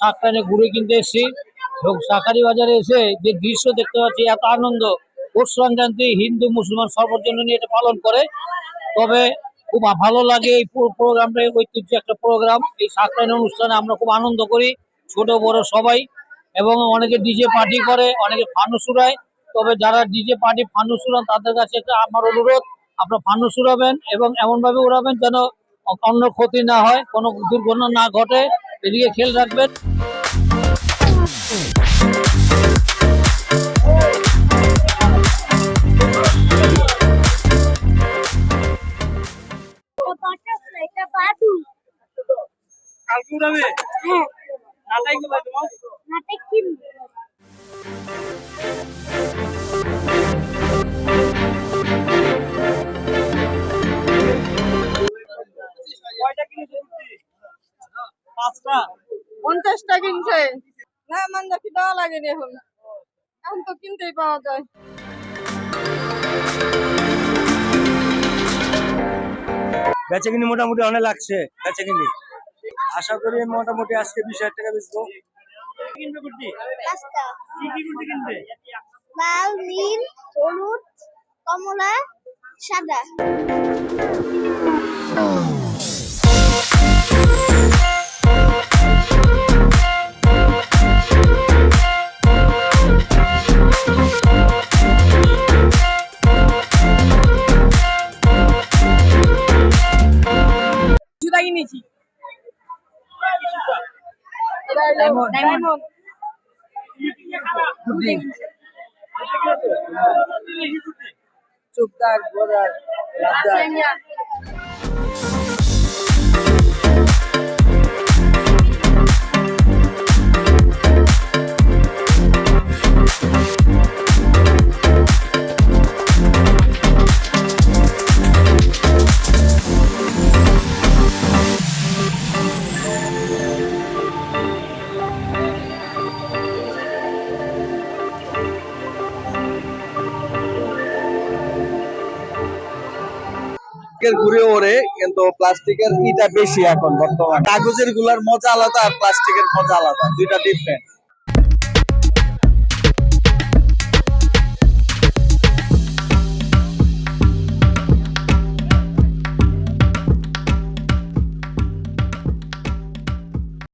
শাকটানে ঘুরে কিনতে এসেছি। এবং শাকারি বাজারে এসে যে দৃশ্য দেখতে পাচ্ছি, এত আনন্দ। পৌষ হিন্দু, মুসলমান সর্বজন্য নিয়ে এটা পালন করে। তবে খুব ভালো লাগে এই পুরো প্রোগ্রামটা ঐতিহ্য একটা প্রোগ্রাম। এই শাকরাইন অনুষ্ঠানে আমরা খুব আনন্দ করি, ছোট, বড় সবাই। এবং অনেকে ডিজে পার্টি করে, অনেকে ফানুস উড়ায়। তবে যারা ডিজে পার্টি ফানুস উড়ান, তাদের কাছে একটা আমার অনুরোধ, আপনারা ফানুস উড়াবেন এবং এমন ভাবে উড়াবেন যেন অন্য ক্ষতি না হয়, কোনো দুর্ঘটনা না ঘটে। এদিকে খেয়াল রাখবেন। কালকে উড়াবে হ্যাঁ। নাটাই কোথায় তোমার? নাটাই কিন পাঁচটা। পঞ্চাশটা কিনছে। না মাঞ্জা কি দেওয়া লাগেনি এখন। এখন তো কিনতেই পাওয়া যায়। বেচে কিনি মোটামুটি অনেক লাগছে বেচে কিনি আশা করি মোটামুটি আজকে বিশ হাজার টাকা বেচবো। কিনবে কুর্তি? কি কি কুর্তি কিনবে? লাল নীল হলুদ কমলা সাদা। কিনেছি চুপদার গোদার ঘুরে ওড়ে কিন্তু প্লাস্টিকের ইটা বেশি এখন বর্তমান। কাগজেরগুলার মজা আলাদা আর প্লাস্টিকের মজা আলাদা, দুইটা ডিফারেন্ট